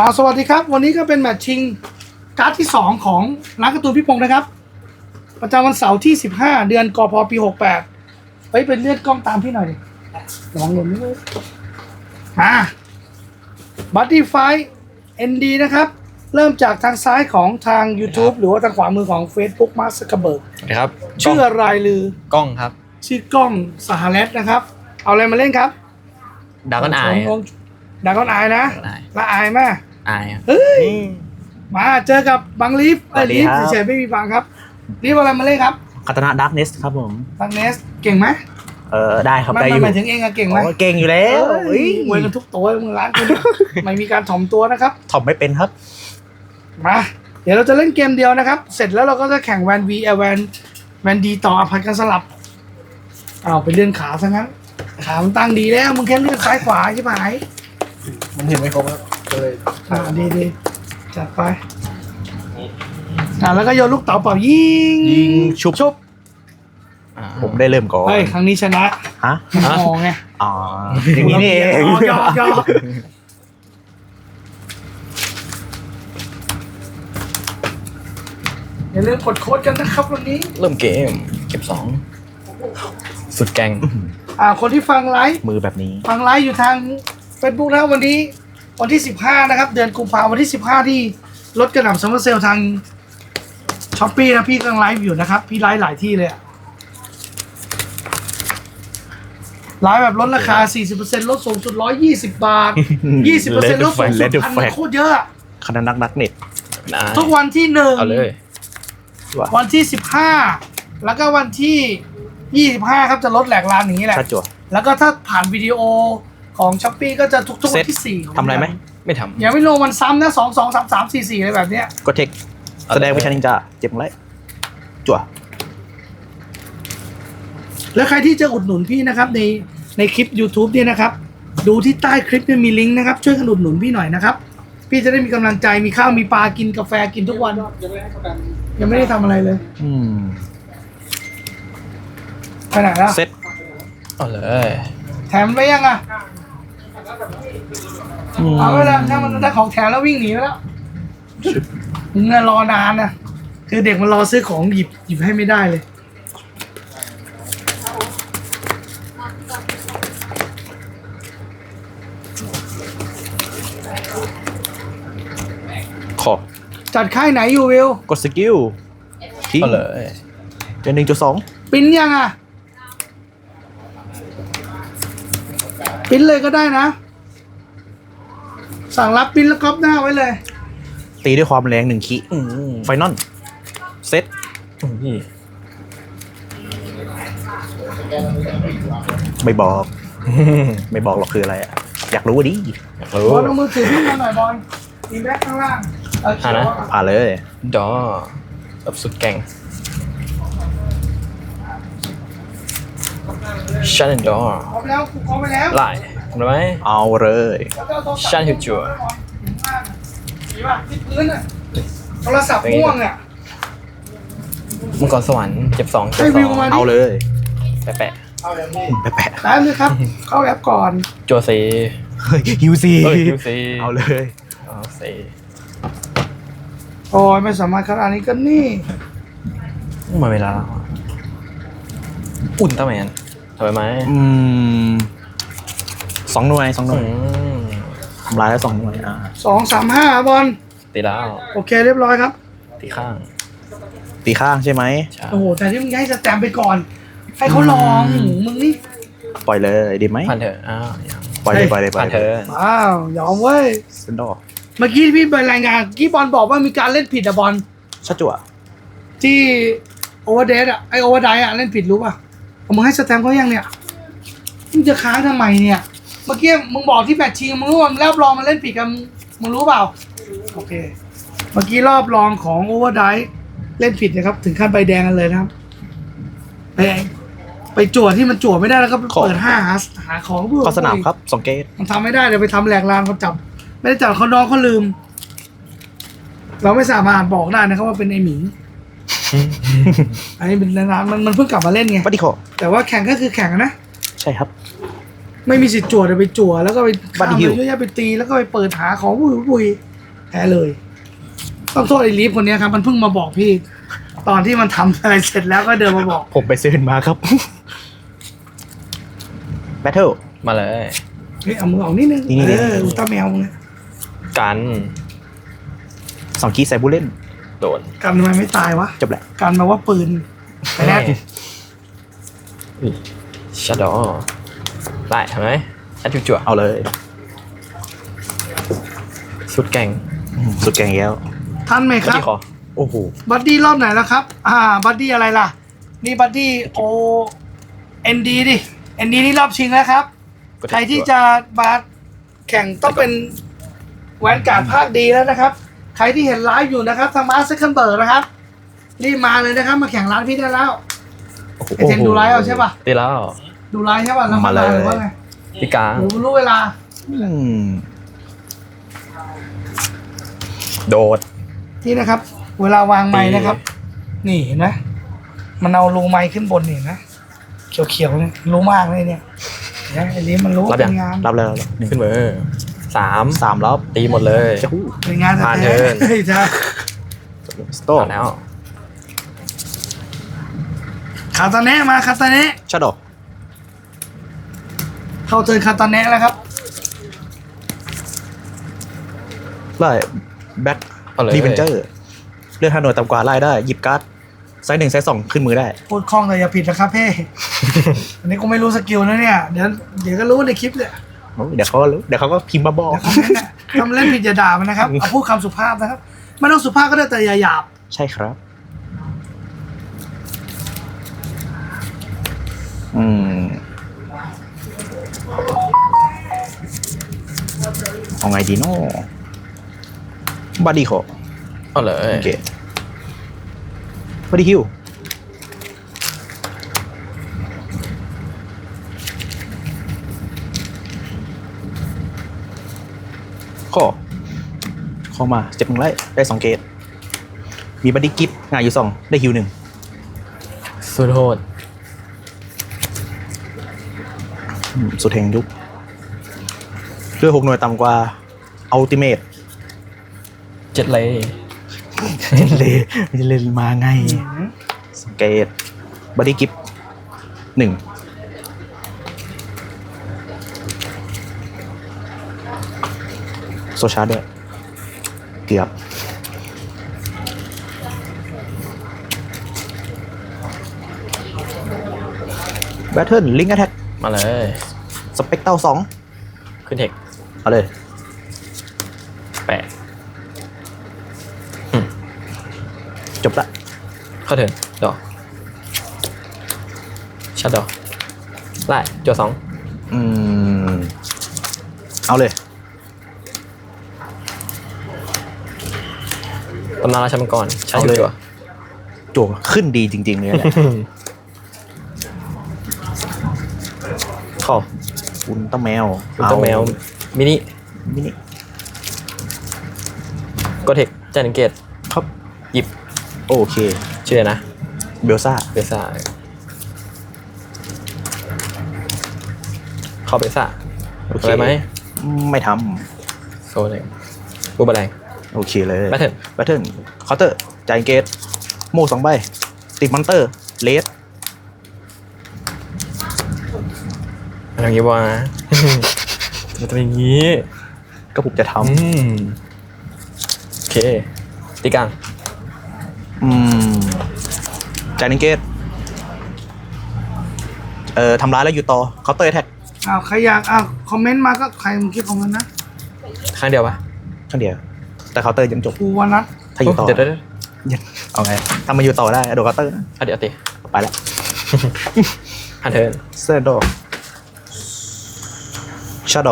อ่าสวัสดีครับ วันนี้ก็เป็นแมตช์ชิงการ์ดที่ 2 ของร้านการ์ตูนพี่พงษ์นะครับ ประจำวันเสาร์ที่ 15 เดือนกพปี 68เฮ้ยเป็นเลือดกล้องตามพี่หน่อยดิลองลงนิดนึงมาบัตตี้ไฟเอ็นดีนะครับ เริ่มจากทางซ้ายของทาง YouTube หรือว่าทางขวามือของ Facebook มาร์คซักเบิร์กสวัสดีครับชื่ออะไรลือกล้องครับ ชื่อกล้องสหรัฐนะครับ เอาอะไรมาเล่นครับดากันอายดากอนอายนะ Dragon Eye ละอายมาก อายครับ เฮ้ย มาเจอกับบังลีฟไอ้ยสวัสดีลีฟครับ เฉยๆไม่มีบังครับลีฟเอาอะไรมาเล่นครับคาตานะดาร์กเนสครับผม บังเนสเก่งไหมเออได้ครับมันได้อมันยู่หมายถึงเองอะเก่งไหมโอ้เก่งอยู่แล้วเอ้เฮ้ยยมวยกันทุกตัวมึงร้านคุณ ไม่มีการถ่อมตัวนะครับ ถ่อมไม่เป็นครับ มา เดี๋ยวเราจะเล่นเกมเดียวนะครับ เสร็จแล้วเราก็จะแข่งแวนวีแวนแวนดีต่อผัดกันสลับอ้าวไปเลื่อนขาซะงั้น ขามันตั้งดีแล้ว มึงแค่เลื่อนซ้ายขวาใช่ไหมมันเห็นไม่ครบครับ ก็เลยอ่าดีดีจัดไปอ่าแล้วก็โยนลูกเต๋าเป่ายิงยิงชุบชุบอ่าผมได้เริ่มก่อนเฮ้ยครั้งนี้ชนะฮะมองไงอ๋ออย่างนี้นี่เองยอกยอกยอกอย่าลืมกดโค้ดกันนะครับวันนี้ เริ่มเกมเก็บสองสุดแกงอ่าคนที่ฟังไลฟ์มือแบบนี้ ฟังไลฟ์อยู่ทาง Facebook นะครับวันนี้ วันที่ 15 นะครับ เดือนกุมภาพันธ์วันที่ 15 ที่ลดกระหน่ำซัมเมอร์เซลทางช้อปปี้นะพี่กำลังไลฟ์อยู่นะครับ พี่ไลฟ์หลายที่เลยอะไลฟ์แบบลดราคา 40%ลดสูงสุด 120 บาท 20%ลดสูงสุด Let the พัน fact โคตรเยอะอะคณะนักนักเน็ตนะทุกวันที่หนึ่งเอาเลยวันที่ 15 แล้วก็วันที่ 25 ครับจะลดแหลกลานอย่างนี้แหละ ชัดจั่วแล้วก็ถ้าผ่านวิดีโอ ของช้อปปี้ก็จะทุกๆวันที่4ของทำอะไรไหมไม่ทอย่าไม่ลงวันซ้ำนะสองสองสามสามสี่สี่อะไรแบบเนี้ยก็เทคแสดงวิชานินจาเจ็บไรจั่วแล้วใครที่จะอุดหนุนพี่นะครับในในคลิป YouTube เนี่ยนะครับ ดูที่ใต้คลิปเนี่ยมีลิงก์นะครับ ช่วยกันอุดหนุนพี่หน่อยนะครับ พี่จะได้มีกำลังใจมีข้าวมีปลากินกาแฟกินทุกวัน ยังไม่ได้เข้ากันยังไม่ได้ทำอะไรเลย อืมไปไหนแล้วเซ็ตำเอาเลย แถมไปยังอะอืม เอาไปแล้วถ้ามันได้ของแถมแล้ววิ่งหนีไปแล้วมึงอะรอนานนะคือเด็กมันรอซื้อของหยิบหยิบให้ไม่ได้เลย ขอจัดค่ายไหนอยู่วิวกดสกิลทิ้งเอาเลยเจอหนึ่งจุดสองปิ้นยังอะปิ้นเลยก็ได้นะ สั่งรับปิ้นแล้วก๊อปหน้าไว้เลย ตีด้วยความแรงหนึ่งขีอืมไฟนอลเซ็ตอืมพี่ไม่บอก ไม่บอกหรอกคืออะไรอะอยากรู้ว่าดิอยากบรู้อลเอามือถือพี่มาหน่อยบอลมีแบ็คข้างล่างเออเขียวอะนะผ่านเลย ดอแบบสุดแกงชันดอพร้อมแล้วกูพร้อมไปแล้วไล่ทำได้ไหมเอาเลยแล้วก็เอาโทรศัพท์ชั่นหิวจั่วอยู่ข้างล่างมีป่ะที่พื้นอะโทรศัพท์ม่วงอะมังกรสวรรค์เก็บสองเก็บให้สวิอวงมาเอาเลยแปะแปะเอาอย่างนี้แปะแปะแป๊บนึงครับ เข้าแอปก่อนจัวซีเฮ้ยฮิวซีเอ้ยฮิวซีเอาเลยเอาซีโอ้ยไม่สามารถขนาดนี้ก็นี่มาเวลาแล้วอะอุ่นตาแมนทำไปไหมอืม สองหน่วยสองหน่อืวยมทำลายแล้วสองหน่วยอ่าสองสามห้าบอลตีแล้วโอเคเรียบร้อยครับ ตีข้าง ตีข้างใช่ไหมใช่โอ้โหแต่ที่มึงให้สแตมป์ไปก่อนให้เขาลองอืมมึงนี่ปล่อยเลยดีไหมผ่านเถอะอ้าวยังปล่อยเลยปล่อยเลยปล่อผ่ายนเลเถยอะว้าวยอมเว้ยเซนดอร์เมื่อกี้พี่ไปรายงานกี้บอลบอกว่ามีการเล่นผิดอะบอลชัดจั่วที่โอเวอร์เดอะไอโอเวอร์ไดอะเล่นผิดรู้ป่ะเอามึงให้สแตมป์เขายังเนี่ยมึงจะค้างทำไมเนี่ย เมื่อกี้มึงบอกที่แมตช์ชิงมึงรู้ว่าแล้วรองมันเล่นผิดกันมึงรู้เปล่า โอเค เมื่อกี้รอบรองของโอเวอร์ไดเล่นผิดนะครับ ถึงขั้นใบแดงกันเลยนะครับไปไปจั่วที่มันจั่วไม่ได้แล้วก็เปิดห้าหาหาของเพื่อเข้าสนามครับสองเกตมันทำไม่ได้เดี๋ยวไปทำแหลกลานเขาจับ ไม่ได้จับเขาน้องเขาลืม เราไม่สามารถบอกได้นะครับว่าเป็นไอหมิงอันนี้เป็นนานๆมันมันเพิ่งกลับมาเล่นไง ปฏิโคแต่ว่าแข่งก็คือแข่งอะนะ ใช่ครับ ไม่มีสิทธิ์จั่วแต่ไปจั่วแล้วก็ไปบัดดี้ข้ามฮิวไปเยอะแยะไปตี แล้วก็ไปเปิดหาของบุยบุยแพ้เลย ต้องโทษไอ้ลีฟคนเนี้ยครับ มันเพิ่งมาบอกพี่ ตอนที่มันทำอะไรเสร็จแล้วก็เดินมาบอก ผมไปซื้อมาครับ แบทเทิล มาเลย เฮ้ยเอามือออกนิดนึงนี่เอนี่ออุลตร้าแมวมึงอะกันสองคีใส่ผู้เล่นโดนกันทำไมไม่ตายวะจบแหละกันมาว่าปืนไปแรกชัดดอ ได้ทำไหมแอดจั่วเอาเลยชุดแกงอืมสุดแกงแล้วทันไหมครับที่คอโอ้โหบัดดี้รอบไหนแล้วครับ อ่า บัดดี้อะไรล่ะ นี่บัดดี้โอเอ็นดีดิเอ็นดีนี่รอบชิงแล้วครับ กดใครที่จะมาแข่งต้องเป็นแวนการ์ดภาคดีแล้วนะครับ ใครที่เห็นไลฟ์อยู่นะครับทางมาสเซคันเบิร์กนะครับ รีบมาเลยนะครับ มาแข่งร้านพี่ได้แล้วโอ้โหไอเทนดูไลฟ์เอาใช่ป่ะตีแล้ว ดูไลฟ์ใช่ป่ะแล้วมาเลย หรือว่าไงพี่กลางหรือรู้เวลาอืมโดด ที่นะครับ เวลาวางไม้นะครับ นี่เห็นไหมมันเอารูไม้ขึ้นบนนี่เห็นไหมเขียวๆเนี่ยรู้มากเลยเนี่ยเห็นไหมไอ้นี้มันรู้เป็นงานรับแล้วรับแล้วหนึ่งขึ้นมือสามสามรอบตีหมดเลยจะฮู้เป็นงานผ่านแท้เทิร์นๆเฮ้ยใช่สโต้ผ่านแล้ว คาตาเนะมาคาตาเนะชัดดอก เข้าเทิร์นคาตาเนะแล้วครับ ไล่แบ็คเอาเลย รีเวนเจอร์เลือกห้าหน่วยต่ำกว่าไล่ได้หยิบการ์ดไซส์หนึ่งไซส์สองขึ้นมือได้ พูดคล่องแต่อย่าผิดนะครับเพ่ อันนี้กูไม่รู้สกิลนะเนี่ย เดี๋ยวเดี๋ยวก็รู้ในคลิปเนี่ยโอ้ยเดี๋ยวเขาก็รู้เดี๋ยวเขาก็พิมพ์มาบอกเดี๋ยวคอมเมนต์เนี่ยทำเล่นผิดอย่าด่ามันนะครับ เอาพูดคำสุภาพนะครับไม่ต้องสุภาพก็ได้แต่อย่าหยาบ ใช่ครับ อืม เอาไงดีเนาะบัดดี้ขอเอาเลย โอเคบัดดี้ฮิวข้อเข้ามาเจ็บหนึ่งไล่ได้สองเกตมีบัดดี้กิฟต์งานอยู่สองได้ฮิวหนึ่งสุดโหด อืม สุดแห่งยุคด้วยหกหน่วยต่ำกว่าอัลติเมทเจ็ดเลยเลยมันจะเล่นมาไงสเกตบัดดี้กิฟหนึ่งโซชาร์ด้วยเกือบแบทเทิลลิง k ์ t แท็กมาเลย สเปกเตอร์สองขึ้นเทคเอาเลยแปดจบละเข้าเถินดอกชัดดอกไล่จั่วสองอืม เอาเลยตำนานราชมังกรใช้เอาเลยจั่วจั่วขึ้นดีจริง ๆ เลยแหละ เข้า อุลตร้าแมวอุลตร้าแมวมินิมินิกดเทคจานิงเกตครับหยิบโอเคชื่ออะไรนะ เบลซ่าเบซ่าเข้าเบซ่าโอเคอะไรไหมไม่ทโซนเองบูบแรงำโอเคเลย Battle แบทเทิลเคาน์เตอร์จ่ายเกตโม่สองใบติดมอนเตอร์เลส อะไรอย่างงี้วะมันเป็นอย่างงี้ ก็ผมจะทอืมโอเคตีกลางำอืมจ่ายเกตเอ่อทำร้ายแล้วอยู่ต่อเคาน์เตอร์แท็กอ้าวใครอยากอ้าวคอมเมนต์มาก็ใครมึงคิดของมันนะข้างเดียวปะข้างเดียว แต่เคาน์เตอร์ยังจบกูวันนัดถ้าอยู่ต่อเดี๋ยวเดี๋ยวเดี๋ยวยังเอาไงถ้ามาอยู่ต่อได้โดนเคาน์เตอร์นะอะเดี๋ยวตีไปแล้วฮันเทิร์นเซนโดชา โด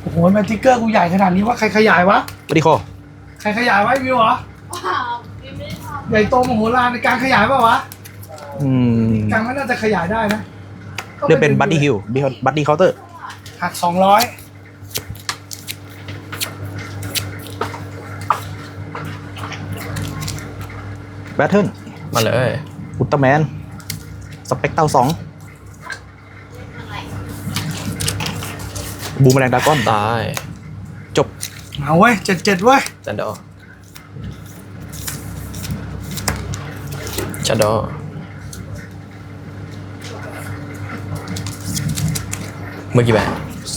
โอ้โหแมทติกเกอร์กูใหญ่ขนาดนี้ว่าใครขยายวะบดีโคใครขยายไว้วิวเหรอใหญ่โตมโหฬารในการขยายเปล่าวะอืมกลางไม่น่าจะขยายได้นะเรียกเป็นบัดดี้ฮิลบัดดี้เคาน์เตอร์หักสองร้อยแบทเทิลมาเลยอุลตร้าแมน สเปกเตอร์สองบูมแมลงดราก้อนตายจบเอาเว้ยเจ็ดเจ็ดเว้ยจันดอชัดดอเมื่อกี้แบบ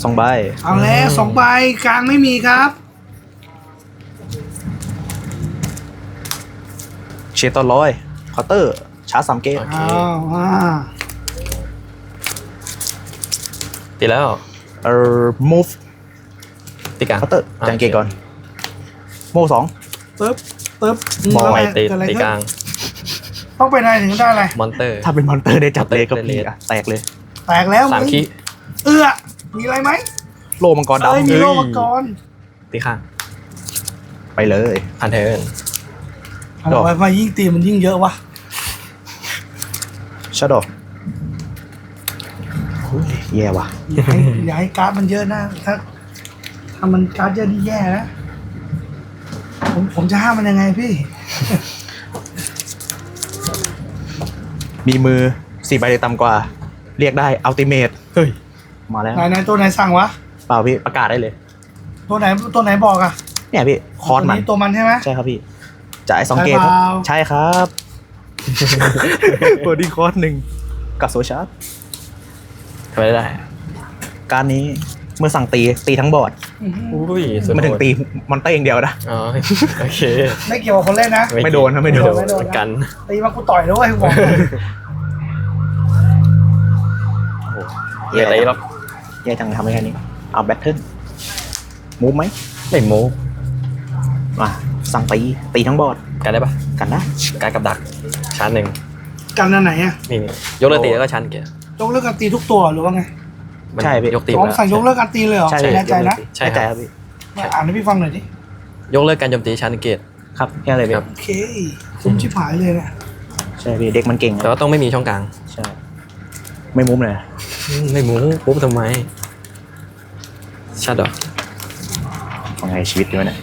สองใบเอาแล้วสองใบกลางไม่มีครับ เชตอลอยคอเตอร์ ชาร์จสามเกตโอเค อ้าวอ่าตีแล้วเอ่อ move ตีกลางคอเตอร์แจงเกตก่อน โมสองปึ๊บปึ๊บมองไวตีเกิดอะไรตีขึ้นกลาง ต้องไปไหนถึงได้อะไร มอนเตอร์ ถ้าเป็นมอนเตอร์ได้จับเลยกับเลพี่ยอะแตกเลย แตกแล้วสามมึงขี้เอื้อ มีอะไรไหมโลมังกรเอ้ยดำมีโลมาก่อนตีข้างไปเลยพันเทิร์นทำไมมายิ่งตีมันยิ่งเยอะวะ ชาร์ดอกแย่ว่ะอย่าให้อย่าให้การ์ดมันเยอะนะ ถ้าถ้ามันการ์ดเยอะนี่แย่นะ ผมผมจะห้ามมันยังไงพี่ มีมือสี่ใบต่ำกว่า เรียกได้อัลติเมทเฮ้ย มาแล้วไหนไหนตัวไหนสั่งวะ เปล่าพี่ประกาศได้เลย ตัวไหนตัวไหนบอกอะเนี่ยพี่คอร์สมันตัวตัวมันใช่ไหมใช่ครับพี่จ่ายสองใช่เกตครับเปล่าใช่ครับ เปิดดีคอร์สหนึ่งกับโซชาร์ทำไมได้ การนี้เมื่อสั่งตีตีทั้งบอร์ดอื้อหืออุ้ยสุดไมันถึงตีมอนเตอร์อย่างเดียวนะ อ๋อโอเค ไม่เกี่ยวกับคนเล่นนะ ไม่โดนนะไม่โดน ไม่โดนเหมือนกันตีมากูต่อยด้วยบอกเลยเรียกอะไรหรอกแย่จังเลยทำได้แค่นี้เอาแบทเทิลมูฟไหมไม่โม้มาสั่งตีตีทั้งบอร์ดกันได้ปะกันได้การกับดัก ชาร์จหนึ่งกันอันไหนอะนี่นี่ยกเลิกตีแล้วก็ชาร์จเกียร์ยกเลิกการตีทุกตัวหรือว่าไงมันใช่พี่ ยกตีอ๋อแล้วสั่งยกเลิกการตีเลยเหรอใช่แน่ใจนะใช่แน่ใจคครับรับพี่มาอ่านให้พี่ฟังหน่อยดิยกเลิกการโจมตีชาร์จเกียร์ ครับแค่อะไรพี่ครับ โอเคคุ้มชิบหายเลยเนี่ยใช่พี่เด็กมันเก่งแต่ว่าต้องไม่มีช่องกลางใช่ ไม่มุมเลยอืมไม่หมูปุ๊บทำไมชาร์จดอกของไงชีวิตดีวะเนี่ย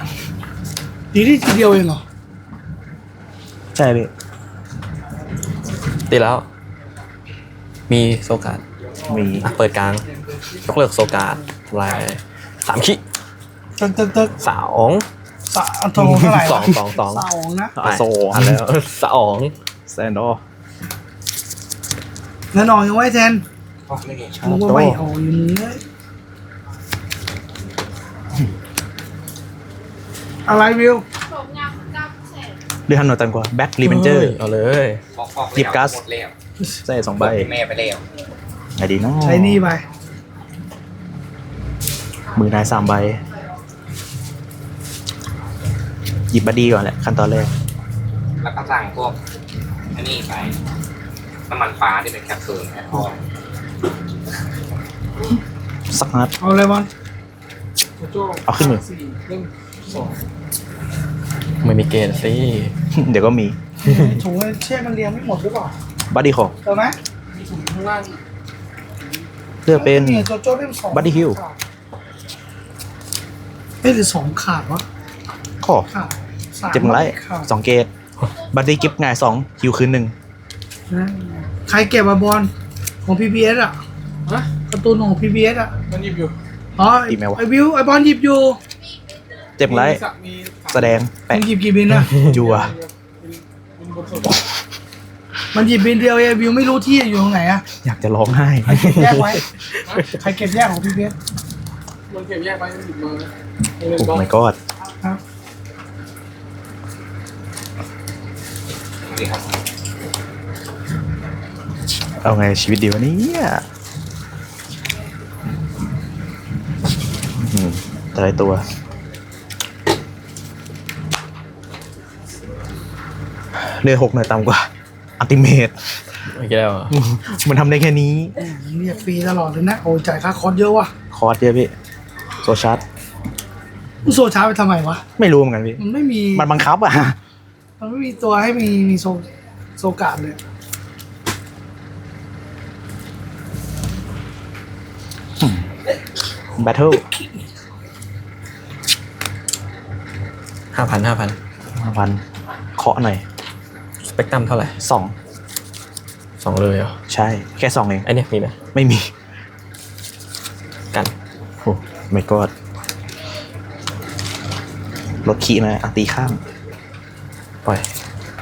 ดีที่ทีเดียวเองเหรอใช่พี่ ตีแล้ว มีโซการ์ดมีอะเปิดกลางยกเลิกโซการ์ดทำลายสามขี้ตึกตึกตึกสองสะโทรเท่าไหร่สวะองสองสองสองนะ อะโซอะแล้วสองแซนดอแน่นอนยังไว้แทนชามึงร์ว่าโตไม่เอาอยู่มึงเลยอะไรวิว เรือฮันโนตันกว่าแบ็ครีเวนเจอร์เอาเลยหยิบกัสใช่สองใบแม่ไปแล้วไงดีเนาะใช้หนี่ไปมือนายสามใบ หยิบบัดดี้ก่อนแหละขั้นตอนแรก แล้วก็สั่งพวกอันนี้ไปน้ำมันฟ้าที่เป็นแคปซูลแอลกอฮอล์สักนัดเอาอะไรบอลเอาขึ้นมือ ไม่มีเกณฑ์สิเดี๋ยวก็มีถุงเชือกมันเรียงไม่หมดหรือเปล่าบัดดี้ของเจอไหมเลือกเป็น ยโจโจ้เล่มสอง Buddy Hill เอ้ยหรือสองขาดวะข้อขาดสามเจ็บมึงไรขาดสองเกตบัดดี้กิฟต์ไงายสองคิวคืนหนึ่งนะใครเก็บอะบอลของ PBS อะฮะการ์ตูนของ PBS อะมันหยิบอยู่อ๋อไอ้ไอวิวไอบอลหยิบอยู่เจ็บมึงไรมีสักมี แสดงมัแปะนหยิบกี่บินอะจัวมีบนสดมันหยิบบินเดียวเองวิวไม่รู้ที่อยู่ตรงไหนอะอยากจะร้องไห้ ใครเก็บแยกไว้ใครเก็บแยกของ PBS มันเก็บแยกไปมันหยิบมาโอ้ my god ครับนี่ครับเอาไงชีวิตดีวะเนี่ยอืมแต่ละตัว เรือหกหน่อยต่ำกว่าอัลติเมทไม่กี่แล้วเหรอมันทำได้แค่นี้เรียกฟรีตลอดเลยนะโอ้ยจ่ายค่าคอร์สเยอะว่ะคอร์สเยอะพี่โซชาร์ตมึงโซชาร์จไปทำไมวะ ไม่รู้เหมือนกันพี่ มันไม่มี มันบังคับอะ มันไม่มีตัวให้มีมีโซโซกาดเลยแบทเทิลห้าพันห้าพันวันเคาะหน่อย สเปกตรัมเท่าไหร่สองสองเลยเหรอใช่ แค่สองเอง ไอเนี้ยมีไหมไม่มีกันโอ้ไม่กอดรถขี่มาอะตีข้าม ปล่อย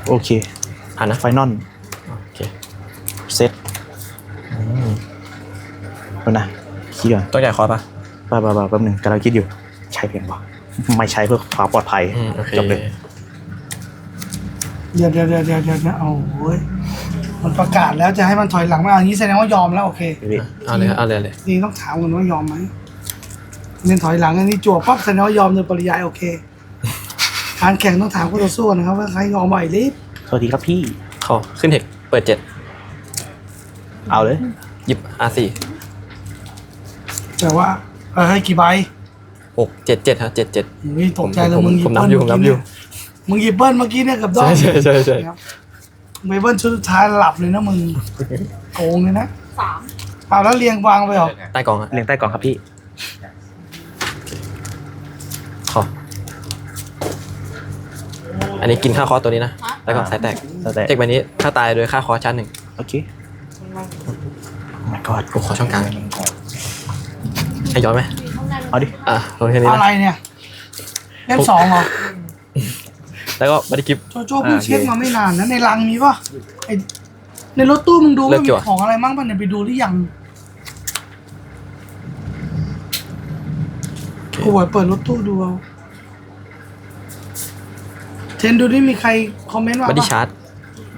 โอเคอ่านะไฟนอลโอเคเซตเอานะคิดก่อนต้องจ่ายคอร์สปะบ้าบ้าบ้าแป๊บหนึงกำลังคิดอยู่ ใช้เพียงปะไม่ใช้เพื่อความปลอดภัย อืมโอเค จบเลย เดี๋ยวเดี๋ยวเดี๋ยวเดี๋ยวเดี๋ยวเอาโอ้ยมันประกาศแล้วจะให้มันถอยหลังมาอย่างนี้แสดงว่ายอมแล้วโอเคพี่เอาเลยเอาเลยเอาเลยนี่ต้องถามกันว่ายอมไหมเล่นถอยหลังอันนี้จั่วปั๊บแสดงว่ายอมโดยปริยายโอเคการแข่งต้องถามคู่ต่อสู้นะครับว่าใครยอมไหวรีบสวัสดีครับพี่เข้าขึ้นเทคเปิดเจ็ดเอาเลยหยิบอาสี่แต่ว่าเออให้กี่ใบหกเจ็ดเจ็ดครับเจ็ดเจ็ดนี่ตกใจเลยผมมึงหยิบผมนัเบิ้บลอยู่ผมนับอยู่ มึงหยิบเบิ้ลเมื่อกี้เนี่ยกับดอใช่งใช่ใช่ใช่ครับเมเบิ้ลชุดสุดท้ายหลับเลยนะมึงโกงเลยนะสามเอาแล้วเรียงวางไปเหรอใต้กองอะเรียงใต้กล่องครับพี่ ขอ อันนี้กินค่าคอร์สตัวนี้นะแล้วก็สายแตกแล้วแต่เทคใบนี้ถ้าตายโดยค่าคอร์สชั้นหนึ่งโอเคไม่กอดกูขอช่องกลางให้ย้อนไหม มีห้องนั้น เอาดิ อะลงแค่นี้อะไรนะเนี่ยเล่มสองเหรอ แล้วก็บัตรกิฟโจโจ้เพิ่งเช็คมาไม่นานนะในรังมีป่ะไอในรถตู้มึงดูเลิว่ากมีจั่ว ของอะไรมั่งป่ะเนี่ยไปดูหรือยังกูบอกเปิดรถตู้ดูเอาเทนดูนี่มีใครคอมเมนต์ว่าบัตรชาร์จ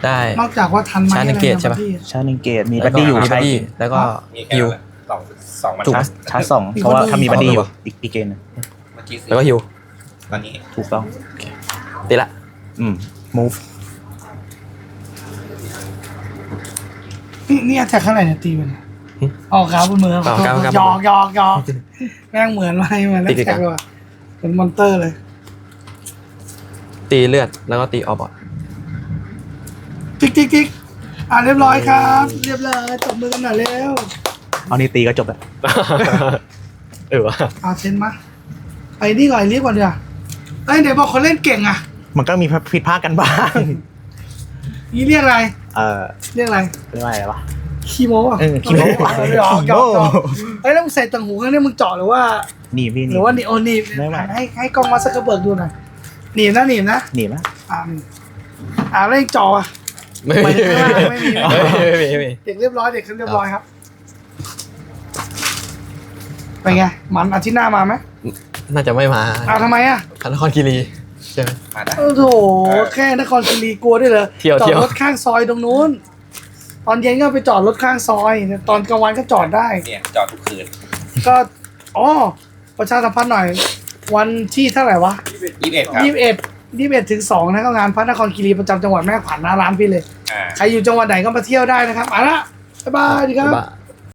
ได้ นอกจากว่าทันไหมชาร์จในเกตใช่ปะ อะไรนะพี่ชาร์จหนึ่งเกตมีแล้บัวดก็ดี้อยู่มีบัใช้ดดี้แล้วก็มีแค่ฮิว สองสองบรรถูก ทัไหมดชาร์จสองเพราะว่าถ้ามีบัดดี้อยู่อีกอีกเกนหนึ่งเมื่อกี้สี่แล้วก็ฮิว ตอนนี้ถูกต้อง ตีละ อืม move นี่นี่แท็กข้างไหนเนี่ยตีมันยออกขาบนมือขอโทษหยอกหยอกหยอกแม่งเหมือนอะไรเหมือนแท็กเลยว่ะเป็นมอนเตอร์เลย ตีเลือดแล้วก็ตีออบอร์ดติ๊กติ๊กติ๊กอ่าเรียบร้อยครับ เรียบร้อยตบมือกันหน่อยเร็วเอานี่ตีก็จบแล้วเออวะเอาเทนมา ไปนี่ก่อนรีบก่อนเดี๋ยวเอ้ยเดี๋ยวบอกคนเล่นเก่งอะ มันก็มีผิดพลาดกันบ้าง นี่เรียกอะไร เออเรียกอะไรเรียกว่าอะไรวะ คีโมอะเออคีโมเออหยอกหยอกหยอกเอ้ยแล้วมึงใส่ตังหูข้างนี้มึงเจาะหรือว่าหนีบพี่หหนีรืบอว่านี่โอนี่ไม่ไม่ ให้ให้กล้องมาสักกระเบิกดูหน่อยหนีบนะหนีบนะหนีบไหมอ่าอ่าแล้วยังเจาะอะ ไม่มีไม่ไม่มีมี ไม่มีไม่มี เด็กเรียบร้อยเด็กขึ้นเรียบร้อยครับเป็นไงมันอาทิตย์หน้ามาไหมน่าจะไม่มาอ้าวทำไมอะพระนครคีรี ใช่ไหมมาได้ โอ้โหแค่นครศรีกลัวด้วยเหรอเที่ยวจอเที่ดยว รถข้างซอยตรงนู้น ตอนเย็นก็ไปจอดรถข้างซอย ตอนกลางวันก็จอดได้ เนี่ยจอดทุกคืนก็อ๋อประชาสัมพันธ์หน่อย วันที่เท่าไหร่วะยี่สิบเอ็ดครับยี่สิบเอ็ดยี่สิบเอ็ดถึงสองนะก็งานพระนครคีรีประจำจังหวัดแม่ขวัญหน้าร้านพี่เลย อ่า ใครอยู่จังหวัดไหนก็มาเที่ยวได้นะครับเอาละบ๊ายบายดีครับ บ๊ายบาย